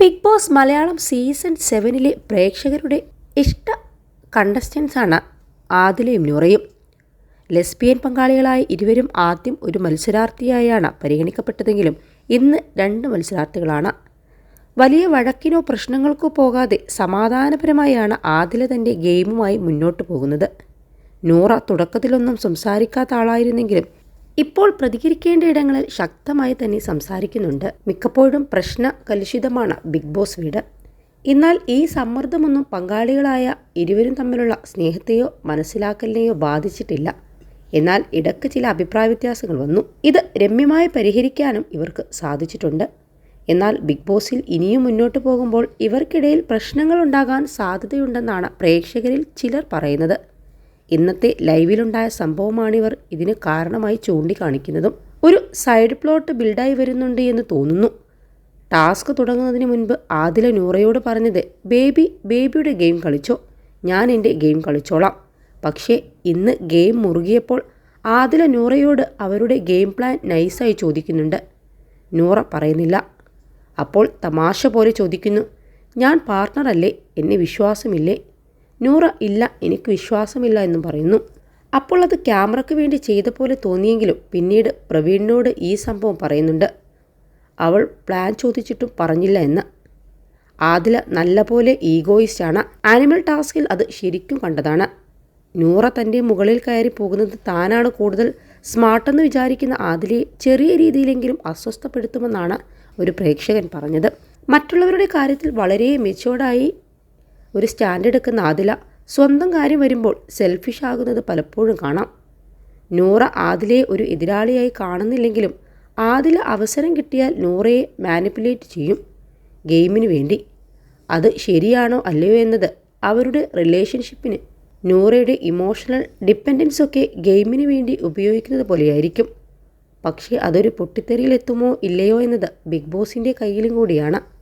Big boss Malayalam season സെവനിലെ പ്രേക്ഷകരുടെ ഇഷ്ട കണ്ടസ്റ്റൻസാണ് ആദിലയും നൂറയും. ലെസ്ബിയൻ പങ്കാളികളായ ഇരുവരും ആദ്യം ഒരു മത്സരാർത്ഥിയായാണ് പരിഗണിക്കപ്പെട്ടതെങ്കിലും ഇന്ന് രണ്ട് മത്സരാർത്ഥികളാണ്. വലിയ വഴക്കിനോ പ്രശ്നങ്ങൾക്കോ പോകാതെ സമാധാനപരമായാണ് ആദില തന്റെ ഗെയിമുമായി മുന്നോട്ട് പോകുന്നത്. നൂറ തുടക്കത്തിലൊന്നും സംസാരിക്കാത്ത ആളായിരുന്നെങ്കിലും ഇപ്പോൾ പ്രതികരിക്കേണ്ട ഇടങ്ങളിൽ ശക്തമായി തന്നെ സംസാരിക്കുന്നുണ്ട്. മിക്കപ്പോഴും പ്രശ്ന കലുഷിതമാണ് ബിഗ് ബോസ് വീട്. എന്നാൽ ഈ സമ്മർദ്ദമൊന്നും പങ്കാളികളായ ഇരുവരും തമ്മിലുള്ള സ്നേഹത്തെയോ മനസ്സിലാക്കലിനെയോ ബാധിച്ചിട്ടില്ല. എന്നാൽ ഇടയ്ക്ക് ചില അഭിപ്രായ വ്യത്യാസങ്ങൾ വന്നു. ഇത് രമ്യമായി പരിഹരിക്കാനും ഇവർക്ക് സാധിച്ചിട്ടുണ്ട്. എന്നാൽ ബിഗ് ബോസിൽ ഇനിയും മുന്നോട്ട് പോകുമ്പോൾ ഇവർക്കിടയിൽ പ്രശ്നങ്ങൾ ഉണ്ടാകാൻ സാധ്യതയുണ്ടെന്നാണ് പ്രേക്ഷകരിൽ ചിലർ പറയുന്നത്. ഇന്നത്തെ ലൈവിലുണ്ടായ സംഭവമാണിവർ ഇതിന് കാരണമായി ചൂണ്ടിക്കാണിക്കുന്നതും ഒരു സൈഡ് പ്ലോട്ട് ബിൽഡായി വരുന്നുണ്ട് എന്ന് തോന്നുന്നു. ടാസ്ക് തുടങ്ങുന്നതിന് മുൻപ് ആദില നൂറയോട് പറഞ്ഞത് ബേബി ബേബിയുടെ ഗെയിം കളിച്ചോ? ഞാൻ എന്റെ ഗെയിം കളിച്ചോളാം. പക്ഷേ ഇന്ന് ഗെയിം മുറുകിയപ്പോൾ ആദില നൂറയോട് അവരുടെ ഗെയിം പ്ലാൻ നൈസായി ചോദിക്കുന്നുണ്ട്. നൂറ പറയുന്നില്ല. അപ്പോൾ തമാശ പോലെ ചോദിക്കുന്നു ഞാൻ പാർട്ണറല്ലേ? എന്നെ വിശ്വാസമില്ലേ? നൂറ ഇല്ല എനിക്ക് വിശ്വാസമില്ല എന്നും പറയുന്നു. അപ്പോൾ അത് ക്യാമറയ്ക്ക് വേണ്ടി ചെയ്ത പോലെ തോന്നിയെങ്കിലും പിന്നീട് പ്രവീണിനോട് ഈ സംഭവം പറയുന്നുണ്ട്. അവൾ പ്ലാൻ ചോദിച്ചിട്ടും പറഞ്ഞില്ല എന്ന്. ആദില നല്ലപോലെ ഈഗോയിസ്റ്റാണ് ആനിമൽ ടാസ്കിൽ അത് ശരിക്കും കണ്ടതാണ്. നൂറ തന്റെ മുകളിൽ കയറി പോകുന്നത് താനാണ് കൂടുതൽ സ്മാർട്ടെന്ന് വിചാരിക്കുന്ന ആദിലയെ ചെറിയ രീതിയിലെങ്കിലും അസ്വസ്ഥപ്പെടുത്തുമെന്നാണ് ഒരു പ്രേക്ഷകൻ പറഞ്ഞത്. മറ്റുള്ളവരുടെ കാര്യത്തിൽ വളരെ മെച്ചോർഡായി ഒരു സ്റ്റാൻഡ് എടുക്കുന്ന ആദില സ്വന്തം കാര്യം വരുമ്പോൾ സെൽഫിഷ് ആകുന്നത് പലപ്പോഴും കാണാം. നൂറ ആദിലയെ ഒരു എതിരാളിയായി കാണുന്നില്ലെങ്കിലും ആദില അവസരം കിട്ടിയാൽ നൂറയെ മാനിപ്പുലേറ്റ് ചെയ്യും. ഗെയിമിന് വേണ്ടി. അത് ശരിയാണോ അല്ലയോ എന്നത് അവരുടെ റിലേഷൻഷിപ്പിന് നൂറയുടെ ഇമോഷണൽ ഡിപ്പെൻഡൻസ് ഒക്കെ ഗെയിമിന് വേണ്ടി ഉപയോഗിക്കുന്നത് പോലെയായിരിക്കും. പക്ഷേ അതൊരു പൊട്ടിത്തെറിയിലെത്തുമോ ഇല്ലയോ എന്നത് ബിഗ് ബോസിന്റെ കയ്യിലും കൂടിയാണ്.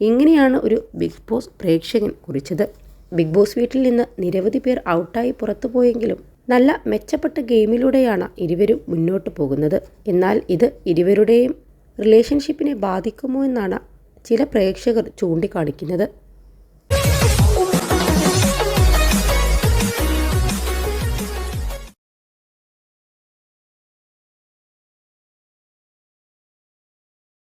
ഇങ്ങനെയാണ് ഒരു ബിഗ് ബോസ് പ്രേക്ഷകൻ കുറിച്ചത്. ബിഗ് ബോസ് വീട്ടിൽ നിന്ന് നിരവധി പേർ ഔട്ടായി പുറത്തു പോയെങ്കിലും നല്ല മെച്ചപ്പെട്ട ഗെയിമിലൂടെയാണ് ഇരുവരും മുന്നോട്ട് പോകുന്നത്. എന്നാൽ ഇത് ഇരുവരുടെയും റിലേഷൻഷിപ്പിനെ ബാധിക്കുമോ എന്നാണ് ചില പ്രേക്ഷകർ ചൂണ്ടിക്കാണിക്കുന്നത്.